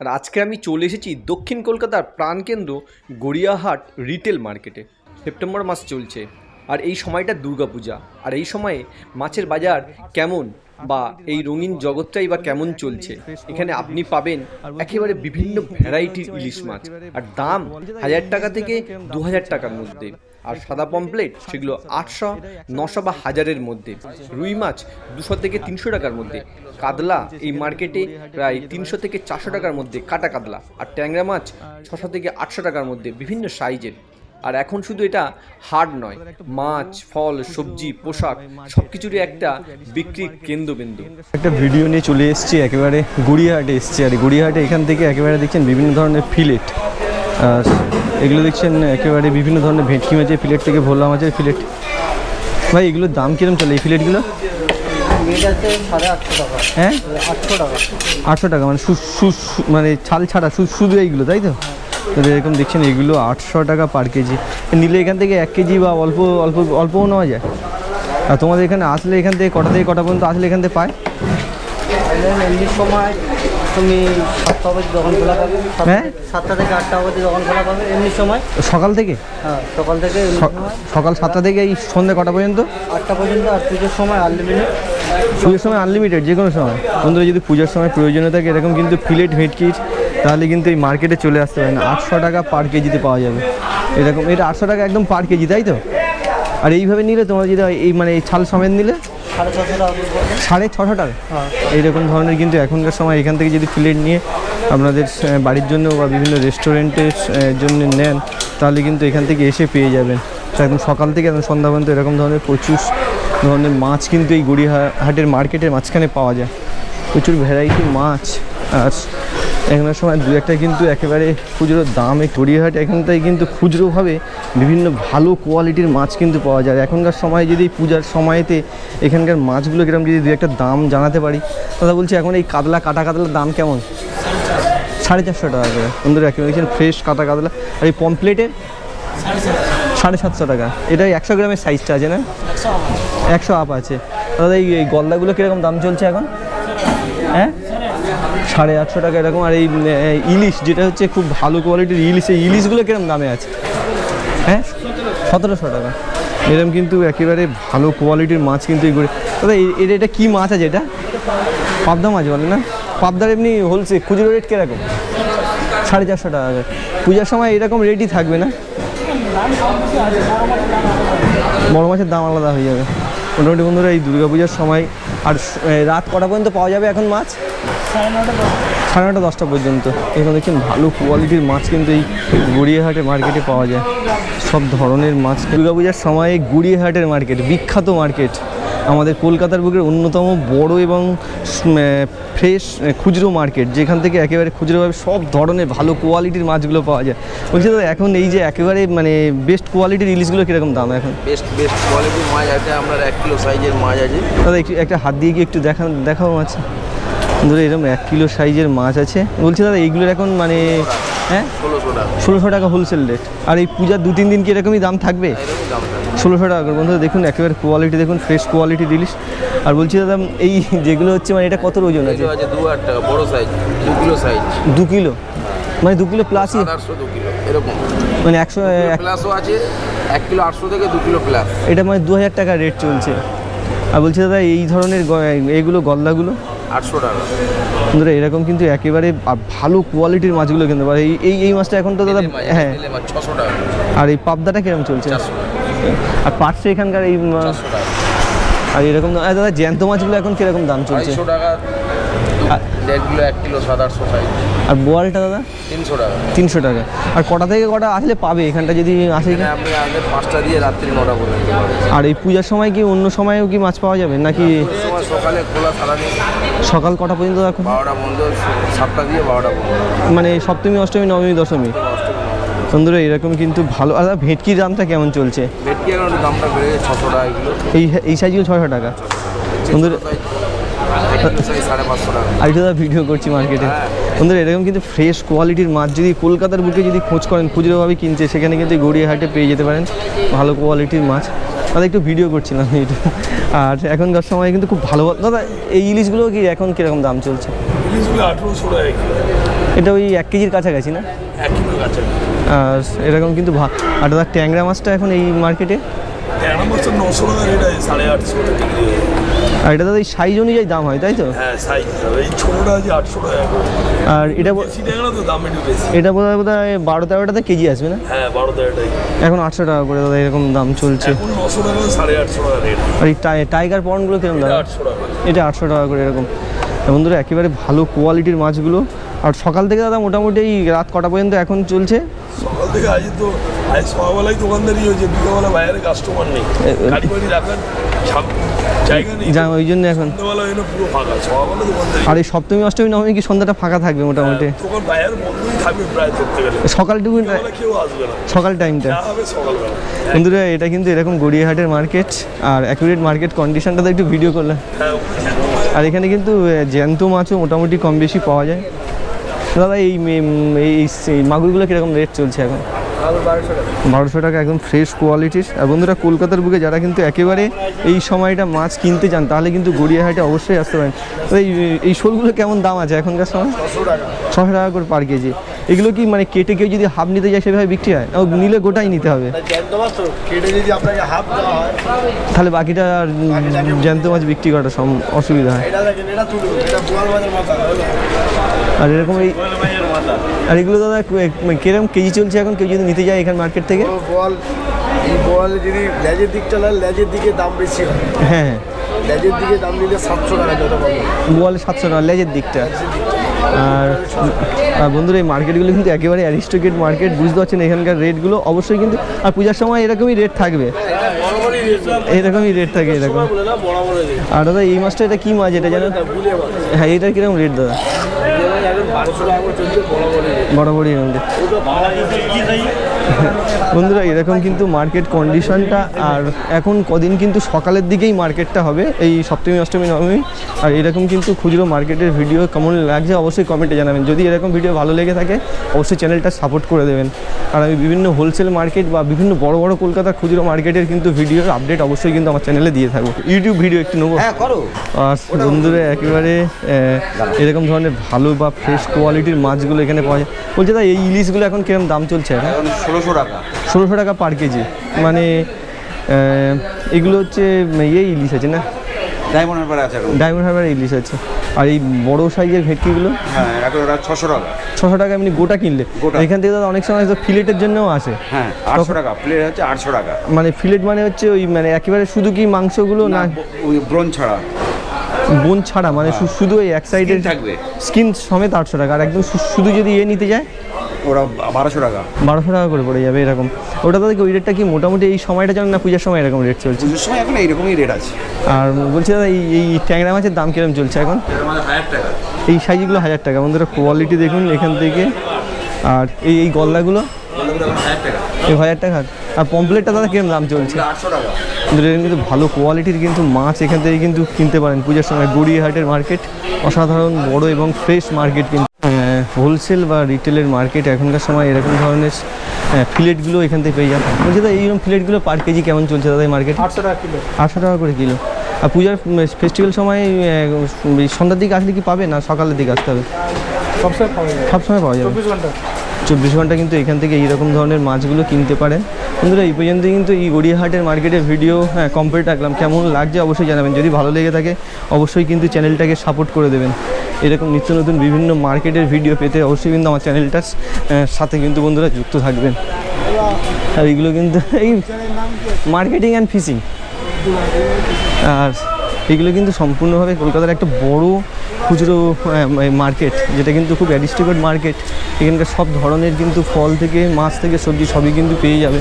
আর আজকে আমি চলে এসেছি দক্ষিণ কলকাতার প্রাণকেন্দ্র গড়িয়াহাট রিটেল মার্কেটে সেপ্টেম্বর মাস চলছে। আর এই সময়টা দুর্গাপূজা। আর এই সময়ে মাছের বাজার কেমন? বা এই রঙিন জগৎটাই বা কেমন চলছে? এখানে আপনি পাবেন একেবারে বিভিন্ন ভ্যারাইটির ইলিশ মাছ। আর দাম হাজার টাকা থেকে দু হাজার টাকার মধ্যে। আর সাদা পমপ্লেট সেগুলো আটশো, নশো বা হাজারের মধ্যে। রুই মাছ দুশো থেকে তিনশো টাকার মধ্যে। কাতলা এই মার্কেটে প্রায় তিনশো থেকে চারশো টাকার মধ্যে কাটা কাতলা। আর ট্যাংরা মাছ ছশো থেকে আটশো টাকার মধ্যে বিভিন্ন সাইজের। আর এখন শুধু এটা হাট নয় মাছ ফল সবজি পোশাক সব কিছুরই একটা বিক্রি কেন্দ্রবিন্দু। একটা ভিডিও নিয়ে চলে এসেছি একেবারে গড়িয়াহাটে এসেছি। আর গড়িয়াহাটে এখান থেকে একেবারে দেখছেন বিভিন্ন ধরনের ফিলেট আর এগুলো দেখছেন একেবারে বিভিন্ন ধরনের ভেটকি মাছের ফিলেট থেকে ভোলা মাছের ফিলেট ভাই এগুলোর দাম কিরম চলে এই ফিলেটগুলো সাড়ে আটশো টাকা। হ্যাঁ? আটশো টাকা। আটশো টাকা মানে মানে ছাল ছাড়া শুধু এইগুলো তাই তো? তো এরকম দেখছেন এগুলো আটশো টাকা পার কেজি। নিলে এখান থেকে এক কেজি বা অল্প অল্প অল্পও নেওয়া যায়। আর তোমাদের এখানে আসলে এখান থেকে কটা থেকে কটা পর্যন্ত আসলে এখান থেকে পায়? সময় তুমি সাতটা অবধি দোকান খোলা পাবে হ্যাঁ? সাতটা থেকে আটটা অবধি দোকান খোলা পাবে এমনি সময়। সকাল থেকে? হ্যাঁ সকাল থেকে সকাল সাতটা থেকে এই সন্ধ্যে কটা পর্যন্ত? আটটা পর্যন্ত আর পুজোর সময় আনলিমিটেড পুজোর সময় আনলিমিটেড যে কোনো সময়। বন্ধুরা যদি পুজোর সময় প্রয়োজনীয় থাকে এরকম কিন্তু ফিলেট ভেটকির তাহলে কিন্তু এই মার্কেটে চলে আসতে পারে না। আটশো টাকা পার কেজিতে পাওয়া যাবে। এরকম এটা আটশো টাকা একদম পার কেজি তাই তো? আর এইভাবে নিলে তোমার যদি এই মানে এই ছাল সমেত নিলে? সাড়ে ছশো টাকা এইরকম ধরনের কিন্তু এখনকার সময় এখান থেকে যদি প্লেট নিয়ে আপনাদের বাড়ির জন্য বা বিভিন্ন রেস্টুরেন্টের জন্য নেন তাহলে কিন্তু এখান থেকে এসে পেয়ে যাবেন। তো একদম সকাল থেকে একদম সন্ধ্যা পর্যন্ত এরকম ধরনের প্রচুর ধরনের মাছ কিন্তু এই গড়িয়াহাটের মার্কেটের মাঝখানে পাওয়া যায়। প্রচুর ভ্যারাইটি মাছ আর এখানের সময় দু একটা কিন্তু একেবারে খুচরো দামে গড়িয়াহাট এখানটায় কিন্তু খুচরোভাবে বিভিন্ন ভালো কোয়ালিটির মাছ কিন্তু পাওয়া যায়। এখনকার সময় যদি পূজার সময়তে এখানকার মাছগুলো কীরকম যদি দু একটা দাম জানাতে পারি, দাদা বলছি এখন এই কাতলা কাটা কাতলার দাম কেমন? সাড়ে চারশো টাকা করে। বন্ধুরা, একেবারে ফ্রেশ কাটা কাতলা। আর এই পমপ্লেটের সাড়ে সাতশো টাকা। এটা একশো গ্রামের সাইজটা আছে না? একশো আপ আছে। দাদা এই গলদাগুলো কীরকম দাম চলছে এখন? হ্যাঁ? সাড়ে আটশো টাকা এরকম, আর এই ইলিশ, যেটা হচ্ছে খুব ভালো কোয়ালিটির ইলিশ, এই ইলিশগুলো কীরকম দামে আছে? হ্যাঁ? সতেরোশো টাকা। এরকম কিন্তু একেবারে ভালো কোয়ালিটির মাছ কিন্তু এই করে দাদা এটা এটা কী মাছ আছে এটা? পাবদা মাছ বলে না? পাবদার এমনি হোলসেল খুচরো রেট কীরকম? সাড়ে চারশো টাকা করে। পূজার সময় এরকম রেটই থাকবে না? বড় মাছের দাম আলাদা হয়ে যাবে। মোটামুটি বন্ধুরা, এই দুর্গাপূজার সময়, আর রাত কটা পর্যন্ত পাওয়া যাবে এখন মাছ? সাড়ে নটা দশটা পর্যন্ত। এখানে দেখছেন ভালো কোয়ালিটির মাছ কিন্তু এই গড়িয়াহাটের মার্কেটে পাওয়া যায়। সব ধরনের মাছ দুর্গাপূজার সময়ে গড়িয়াহাটের মার্কেট বিখ্যাত মার্কেট আমাদের কলকাতার বুকের অন্যতম বড় এবং ফ্রেশ খুচরো মার্কেট যেখান থেকে একেবারে খুচরোভাবে সব ধরনের ভালো কোয়ালিটির মাছগুলো পাওয়া যায়। বলছি দাদা এখন এই যে একেবারে মানে বেস্ট কোয়ালিটির ইলিশগুলো কীরকম দাম এখন? বেস্ট বেস্ট কোয়ালিটির মাছ আছে আপনার এক কিলো সাইজের মাছ আছে। দাদা একটু একটা হাত দিয়ে গিয়ে একটু দেখা দেখাও মাছ। ধরে এরকম এক কিলো সাইজের মাছ আছে। বলছি দাদা এইগুলোর এখন মানে হ্যাঁ? ষোলোশো টাকা হোলসেল রেট আর এই পূজার দু তিন দিন কি এরকমই দাম থাকবে? ষোলোশো টাকা করে। বন্ধুরা দেখুন একেবারে কোয়ালিটি দেখুন ফ্রেশ কোয়ালিটি ইলিশ আর বলছি দাদা এই যেগুলো হচ্ছে মানে এটা কত ওজন আছে? দু হাজার টাকা বড় সাইজ দু কিলো সাইজ দু কিলো? মানে দু কিলো প্লাসই দু কিলো এরকম। মানে একশো প্লাসও আছে এক কিলো আটশো থেকে দু কিলো প্লাস এটা মানে দু হাজার টাকা রেট চলছে। আর বলছি দাদা এই ধরনের এইগুলো গলদাগুলো? আটশো টাকা। বন্ধুরা এরকম কিন্তু একেবারে ভালো কোয়ালিটির মাছগুলো কিনতে পারে। এই এই মাছটা এখন তো দাদা হ্যাঁ। ছশো টাকা। আর এই পাবদাটা কীরকম চলছে? আর পাটসে এখানকার এই আর এরকম দাদা জ্যান্ত মাছগুলো এখন কীরকম দাম চলছে? টাকা। দেড় কিলো এক কিলো সাত আটশো সাইজ আর বোয়ালটা দাদা? তিনশো টাকা। তিনশো টাকা। আর কটা থেকে কটা আসলে পাবে? এখানটা যদি আসে আপনি আগে পাঁচটা দিয়ে রাত্রি নটা পর্যন্ত। আর এই পূজার সময় কি অন্য সময়ও কি মাছ পাওয়া যাবে? নাকি সকালে খোলা সারাদিন সকাল কটা পর্যন্ত রাখুন? বারোটা বন্ধ সাতটা দিয়ে বারোটা বন্ধ মানে সপ্তমী অষ্টমী নবমী দশমী? বন্ধুরা এরকম কিন্তু ভালো। আর দাদা ভেটকির দামটা কেমন চলছে? ভেটকি দামটা বেড়ে ছশো টাকা এই এই সাইজগুলো ছশো টাকা। বন্ধুরা দাদা ভিডিও করছি মার্কেটে বন্ধুরা এরকম কিন্তু ফ্রেশ কোয়ালিটির মাছ যদি কলকাতার বুকে যদি খোঁজ করেন খুচরোভাবে কিনছে সেখানে কিন্তু এই গড়িয়াহাটে পেয়ে যেতে পারেন। ভালো কোয়ালিটির মাছ। দাদা একটু ভিডিও করছিলাম এটা। আর এখনকার সময় কিন্তু খুব ভালো দাদা এই ইলিশগুলো কি এখন কীরকম দাম চলছে? এটা ওই এক কেজির কাছাকাছি না? আর এরকম কিন্তু ভা- আর দাদা ট্যাংরা মাছটা এখন এই মার্কেটে ট্যাংরা মাছটা নশো টাকা রেট আছে সাড়ে আটশো টাকা কেজি। আর এটা দাদা সাইজ অনুযায়ী দাম হয় তাই তো? হ্যাঁ সাইজ। এই ছোটোটা আছে আটশো টাকা আর এটা তো দাম একটু বেশি। এটা বোধ হয় বোধ হয় বারো তেরোটাতে কেজি আসবে না? হ্যাঁ বারো তেরোটাই এখন আটশো টাকা করে দাদা এরকম দাম চলছে। নশো টাকা সাড়ে আটশো টাকা রেট। আর এই টাই- টাইগার পন্ডগুলো কীরকম দাদা আটশো টাকা এটা আটশো টাকা করে এরকম। এমন বন্ধুরা একেবারে ভালো কোয়ালিটির মাছগুলো। আর সকাল থেকে দাদা মোটামুটি এই রাত কটা পর্যন্ত এখন চলছে? সকাল থেকে আজ তো আজ সকালবেলায় দোকানদারি হয়েছে বিকালবেলা বাইরে কাস্টমার নেই। গাড়ি বাড়ি রাখার জায়গা নেই। ওই জন্য এখন। পুরো ফাঁকা সকালবেলা দোকানদারি। আর এই সপ্তমী অষ্টমী নবমী কি সন্ধ্যাটা ফাঁকা থাকবে মোটামুটি? দোকান বাইরে বন্ধই থাকবে প্রায় ধরতে গেলে। সকালটুকু কেউ আসবে না। সকাল টাইমটা যা হবে সকালবেলা। বন্ধুরা এটা কিন্তু এরকম গড়িয়াহাটের মার্কেট আর অ্যাকুরেট মার্কেট কন্ডিশনটা তো একটু ভিডিও করলাম হ্যাঁ আর এখানে কিন্তু জ্যান্ত মাছও মোটামুটি কম বেশি পাওয়া যায়। দাদা, এই এই মাগুরগুলো কীরকম রেট চলছে এখন? বারোশো টাকা। একদম ফ্রেশ কোয়ালিটির আর বন্ধুরা, কলকাতার বুকে যারা কিন্তু একেবারে এই সময়টা মাছ কিনতে চান তাহলে কিন্তু গড়িয়াহাটে অবশ্যই আসতে পারেন। এই এই শোলগুলো কেমন দাম আছে এখনকার সময়? ছশো টাকা করে পার কেজি। এগুলো কি মানে কেটে কেউ যদি হাফ নিতে যায়, সেভাবে বিক্রি হয়? ও, নিলে গোটাই নিতে হবে। তাহলে বাকিটা জ্যান্ত মাছ বিক্রি করাটা অসুবিধা হয়। আর এরকম এই আর এগুলো দাদা কিরম কেজি চলছে এখন? কেউ যদি নিতে যায় এখান মার্কেট থেকে? বল এই বল যদি লেজের দিকটা নেন লেজের দিকে দাম বেশি হয়। হ্যাঁ হ্যাঁ। লেজের দিকে দাম নিলে সাতশো টাকা যত বল সাতশো টাকা লেজের দিকটা। আর বন্ধুরা, এই মার্কেটগুলো কিন্তু একেবারে অ্যারিস্টোকেট মার্কেট বুঝতে পারছেন এখানকার রেটগুলো। অবশ্যই কিন্তু, আর পূজার সময় এরকমই রেট থাকবে। এরকমই রেট থাকে, এরকম। আর দাদা, এই মাছটা এটা কী মাছ এটা জানো হ্যাঁ এটার কীরকম রেট দাদা? বড় বারোশো বন্ধুরা এরকম কিন্তু মার্কেট কন্ডিশনটা আর এখন কদিন কিন্তু সকালের দিকেই মার্কেটটা হবে এই সপ্তমী অষ্টমী নবমী। আর এরকম কিন্তু খুচরো মার্কেটের ভিডিও কেমন লাগছে অবশ্যই কমেন্টে জানাবেন। যদি এরকম ভিডিও ভালো লেগে থাকে অবশ্যই চ্যানেলটা সাপোর্ট করে দেবেন। আর আমি বিভিন্ন হোলসেল মার্কেট বা বিভিন্ন বড় বড় কলকাতা খুচরো মার্কেটের কিন্তু ভিডিওর আপডেট অবশ্যই কিন্তু আমার চ্যানেলে দিয়ে থাকব। ইউটিউব ভিডিও একটু নেব। হ্যাঁ আর বন্ধুরা একেবারে এরকম ধরনের ভালো বা ফ্রেশ কোয়ালিটির মাছগুলো এখানে পাওয়া যায়। বলছে দা এই ইলিশগুলো এখন কীরকম দাম চলছে এখন? ষোলোশো টাকা। ষোলোশো টাকা পার কেজি মানে এগুলো হচ্ছে ইয়ে ইলিশ আছে না? ডায়মন্ড হারবার আছে ডায়মন্ড হারবার ইলিশ আছে। আর এই বড় সাইজের ভেটকিগুলো? হ্যাঁ এখন ওরা ছশো টাকা। ছশো টাকা এমনি গোটা কিনলে। এখান থেকে অনেক সময় তো ফিলেটের জন্যও আসে। হ্যাঁ আটশো টাকা। প্লেট হচ্ছে আটশো টাকা। মানে ফিলেট মানে হচ্ছে ওই মানে একেবারে শুধু কি মাংসগুলো না ওই ব্রোন ছাড়া। বোন ছাড়া মানে শু- শুধু ওই এক সাইডের থাকবে। স্কিন সমেত আটশো টাকা। আর একদম শুধু যদি এ নিতে যায় ওরা বারোশো টাকা। বারোশো টাকা করে পড়ে যাবে এরকম। ওটা তাদের ওই রেটটা কি মোটামুটি এই সময়টা জানেন না পূজার সময় এরকম রেট চলছে? পুজোর সময় এখন এইরকমই রেট আছে। আর বলছি দাদা এই এই ট্যাংরা মাছের দাম কীরকম চলছে এখন? এই সাইজগুলো হাজার টাকা। বন্ধুরা কোয়ালিটি দেখুন এখান থেকে। আর এই এই গলদাগুলো? এই হাজার টাকা। আর পম্পলেটটা দাদা কীরকম দাম চলছে? আটশো টাকা কিন্তু ভালো কোয়ালিটির কিন্তু মাছ এখান থেকে কিন্তু কিনতে পারেন পূজার সময়। গড়িয়াহাটের মার্কেট অসাধারণ বড় এবং ফ্রেশ মার্কেট কিন্তু। হোলসেল বা রিটেলের মার্কেট এখনকার সময় এরকম ধরনের ফিলেটগুলো এখান থেকে পেয়ে যাবেন বলছি দাদা এইরকম ফিলেটগুলো পার কেজি কেমন চলছে দাদা এই মার্কেট আটশো টাকা কিলো। আটশো টাকা করে কিলো। আর পূজার ফেস্টিভ্যাল সময় সন্ধ্যার দিকে আসলে কি পাবে না সকালের দিকে আসতে হবে? সবসময় পাওয়া যায় সবসময় পাওয়া যাবে। চব্বিশ ঘণ্টা। চব্বিশ ঘণ্টা কিন্তু এখান থেকে এইরকম ধরনের মাছগুলো কিনতে পারেন। বন্ধুরা এই পর্যন্ত কিন্তু এই গড়িয়াহাটের মার্কেটের ভিডিও হ্যাঁ কমপ্লিট রাখলাম। কেমন লাগছে অবশ্যই জানাবেন। যদি ভালো লেগে থাকে অবশ্যই কিন্তু চ্যানেলটাকে সাপোর্ট করে দেবেন। এরকম নিত্য নতুন বিভিন্ন মার্কেটের ভিডিও পেতে অবশ্যই কিন্তু আমার চ্যানেলটার সাথে কিন্তু বন্ধুরা যুক্ত থাকবেন। আর এইগুলো কিন্তু এই মার্কেটিং অ্যান্ড ফিশিং আর এগুলো কিন্তু সম্পূর্ণভাবে কলকাতার একটা বড় খুচরো মার্কেট যেটা কিন্তু খুব অ্যাডিস্টিকেট মার্কেট এখানকার সব ধরনের কিন্তু ফল থেকে, মাছ থেকে সবজি সবই কিন্তু পেয়ে যাবে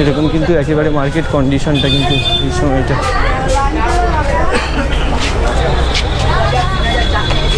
এরকম কিন্তু একেবারে মার্কেট কন্ডিশনটা কিন্তু এই সময়টা।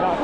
hasta.